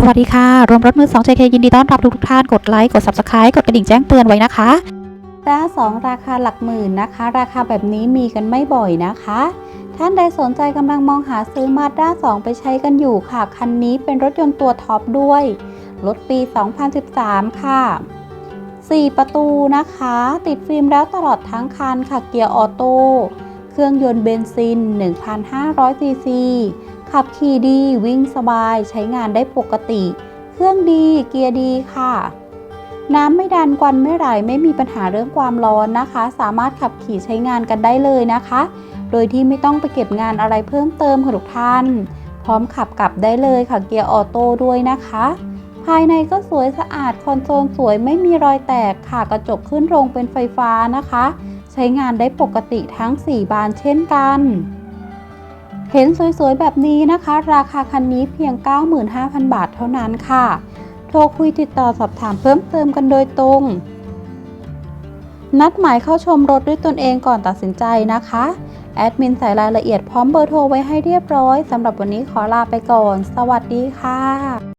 สวัสดีค่ะ รวมรถมือ2 JK ยินดีต้อนรับทุกทุกท่าน กดไลค์ กด Subscribe กดกระดิ่งแจ้งเตือนไว้นะคะด้าสองราคาหลักหมื่นนะคะ ราคาแบบนี้มีกันไม่บ่อยนะคะ ท่านใดสนใจกำลังมองหาซื้อมาด้า2ไปใช้กันอยู่ค่ะ คันนี้เป็นรถยนต์ตัวท็อปด้วย รถปี 2013 ค่ะ 4 ประตูนะคะ ติดฟิล์มแล้วตลอดทั้งคันค่ะ เกียร์ออโต้ เครื่องยนต์เบนซิน 1,500ซีซี ขับขี่ดีวิ่งสบายใช้งานได้ปกติ เครื่องดีเกียร์ดีค่ะ น้ำไม่ดันควันไม่ไหลไม่มีปัญหาเรื่องความร้อนนะคะ สามารถขับขี่ใช้งานกันได้เลยนะคะ โดยที่ไม่ต้องไปเก็บงานอะไรเพิ่มเติมค่ะทุกท่าน พร้อมขับกลับได้เลยค่ะเกียร์ออโต้ด้วยนะคะ ภายในก็สวยสะอาดคอนโซลสวยไม่มีรอยแตกค่ะกระจกขึ้นโรงเป็นไฟฟ้านะคะ ใช้งานได้ปกติทั้ง 4 บานเช่นกัน เห็นสวยๆ แบบนี้นะคะ ราคาคันนี้เพียง 95,000 บาทเท่านั้นค่ะ โทรคุยติดต่อสอบถามเพิ่มเติมกันโดยตรง นัดหมายเข้าชมรถด้วยตนเองก่อนตัดสินใจนะคะ แอดมินใส่รายละเอียดพร้อมเบอร์โทรไว้ให้เรียบร้อยสำหรับวันนี้ขอลาไปก่อน สวัสดีค่ะ